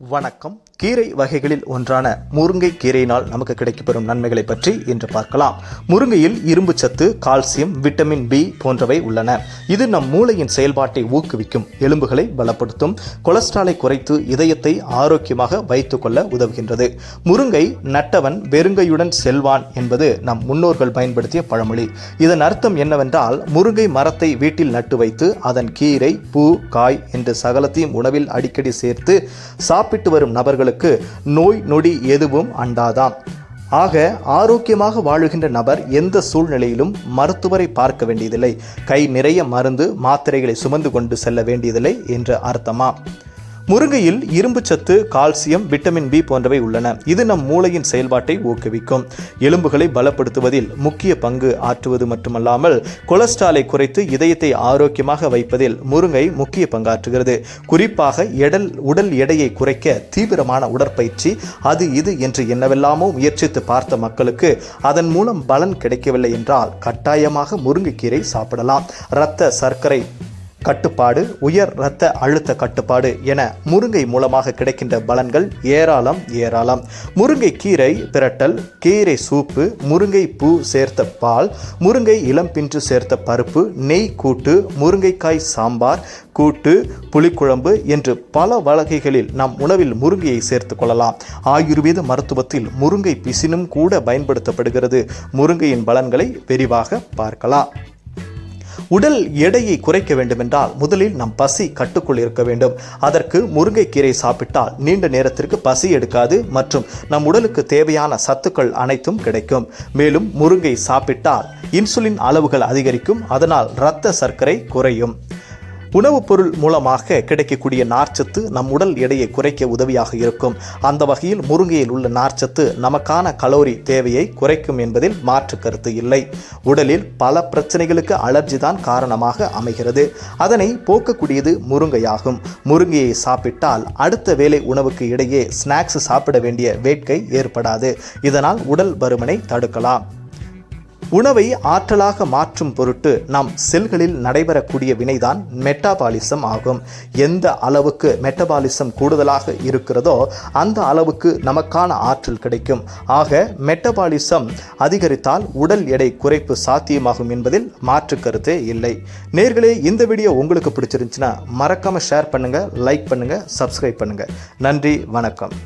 வணக்கம். கீரை வகைகளில் ஒன்றான முருங்கை கீரையினால் நமக்கு கிடைக்கப்பெறும் நன்மைகளை பற்றி இன்று பார்க்கலாம். முருங்கையில் இரும்பு சத்து கால்சியம் விட்டமின் பி போன்றவை உள்ளன. இது நம் மூளையின் செயல்பாட்டை ஊக்குவிக்கும் எலும்புகளை பலப்படுத்தும் கொலஸ்ட்ராலை குறைத்து இதயத்தை ஆரோக்கியமாக வைத்துக்கொள்ள உதவுகின்றது. முருங்கை நட்டவன் வெறுங்கையுடன் செல்வான் என்பது நம் முன்னோர்கள் பயன்படுத்திய பழமொழி. இதன் அர்த்தம் என்னவென்றால் முருங்கை மரத்தை வீட்டில் நட்டு வைத்து அதன் கீரை பூ காய் என்று சகலத்தையும் உணவில் அடிக்கடி சேர்த்து சாப்பிட்டு வரும் நபர்கள் நபர்களுக்கு நோய் நொடி எதுவும் அண்டாதாம். ஆக ஆரோக்கியமாக வாழுகின்ற நபர் எந்த சூழ்நிலையிலும் மருத்துவரை பார்க்க வேண்டியதில்லை. கை நிறைய மருந்து மாத்திரைகளை சுமந்து கொண்டு செல்ல வேண்டியதில்லை என்று அர்த்தமா? முருங்கையில் இரும்பு சத்து கால்சியம் விட்டமின் பி போன்றவை உள்ளன. இது நம் மூளையின் செயல்பாட்டை ஊக்குவிக்கும். எலும்புகளை பலப்படுத்துவதில் முக்கிய பங்கு ஆற்றுவது மட்டுமல்லாமல் கொலஸ்ட்ராலை குறைத்து இதயத்தை ஆரோக்கியமாக வைப்பதில் முருங்கை முக்கிய பங்காற்றுகிறது. குறிப்பாக எடல் உடல் எடையை குறைக்க தீவிரமான உடற்பயிற்சி அது இது என்று என்னவெல்லாமோ முயற்சித்து பார்த்த மக்களுக்கு அதன் மூலம் பலன் கிடைக்கவில்லை என்றால் கட்டாயமாக முருங்கைக்கீரை சாப்பிடலாம். இரத்த சர்க்கரை கட்டுப்பாடு உயர் இரத்த அழுத்த கட்டுப்பாடு என முருங்கை மூலமாக கிடைக்கின்ற பலன்கள் ஏராளம் ஏராளம். முருங்கை கீரை பிரட்டல் கீரை சூப்பு முருங்கை பூ சேர்த்த பால் முருங்கை இளம் பின்று சேர்த்த பருப்பு நெய் கூட்டு முருங்கைக்காய் சாம்பார் கூட்டு புளிக்குழம்பு என்று பல வகைகளில் நம் உணவில் முருங்கையை சேர்த்து கொள்ளலாம். ஆயுர்வேத மருத்துவத்தில் முருங்கை பிசினும் கூட பயன்படுத்தப்படுகிறது. முருங்கையின் பலன்களை விரிவாக பார்க்கலாம். உடல் எடையை குறைக்க வேண்டுமென்றால் முதலில் நம் பசி கட்டுக்குள் இருக்க வேண்டும். அதற்கு முருங்கைக்கீரை சாப்பிட்டால் நீண்ட நேரத்திற்கு பசி எடுக்காது மற்றும் நம் உடலுக்கு தேவையான சத்துக்கள் அனைத்தும் கிடைக்கும். மேலும் முருங்கை சாப்பிட்டால் இன்சுலின் அளவுகள் அதிகரிக்கும். அதனால் இரத்த சர்க்கரை குறையும். உணவுப் பொருள் மூலமாக கிடைக்கக்கூடிய நார்ச்சத்து நம் உடல் எடையை குறைக்க உதவியாக இருக்கும். அந்த வகையில் முருங்கையில் உள்ள நார்ச்சத்து நமக்கான கலோரி தேவையை குறைக்கும் என்பதில் மாற்று கருத்து இல்லை. உடலில் பல பிரச்சனைகளுக்கு அலர்ஜி தான் காரணமாக அமைகிறது. அதனை போக்கக்கூடியது முருங்கையாகும். முருங்கையை சாப்பிட்டால் அடுத்த வேளை உணவுக்கு இடையே ஸ்நாக்ஸ் சாப்பிட வேண்டிய வேட்கை ஏற்படாது. இதனால் உடல் பருமனை தடுக்கலாம். உணவை ஆற்றலாக மாற்றும் பொருட்டு நம் செல்களில் நடைபெறக்கூடிய வினைதான் மெட்டாபாலிசம் ஆகும். எந்த அளவுக்கு மெட்டபாலிசம் கூடுதலாக இருக்கிறதோ அந்த அளவுக்கு நமக்கான ஆற்றல் கிடைக்கும். ஆக மெட்டபாலிசம் அதிகரித்தால் உடல் எடை குறைப்பு சாத்தியமாகும் என்பதில் மாற்று கருத்தே இல்லை. நேர்களே இந்த வீடியோ உங்களுக்கு பிடிச்சிருந்துச்சுன்னா மறக்காமல் ஷேர் பண்ணுங்கள் லைக் பண்ணுங்கள் சப்ஸ்கிரைப் பண்ணுங்கள் நன்றி வணக்கம்.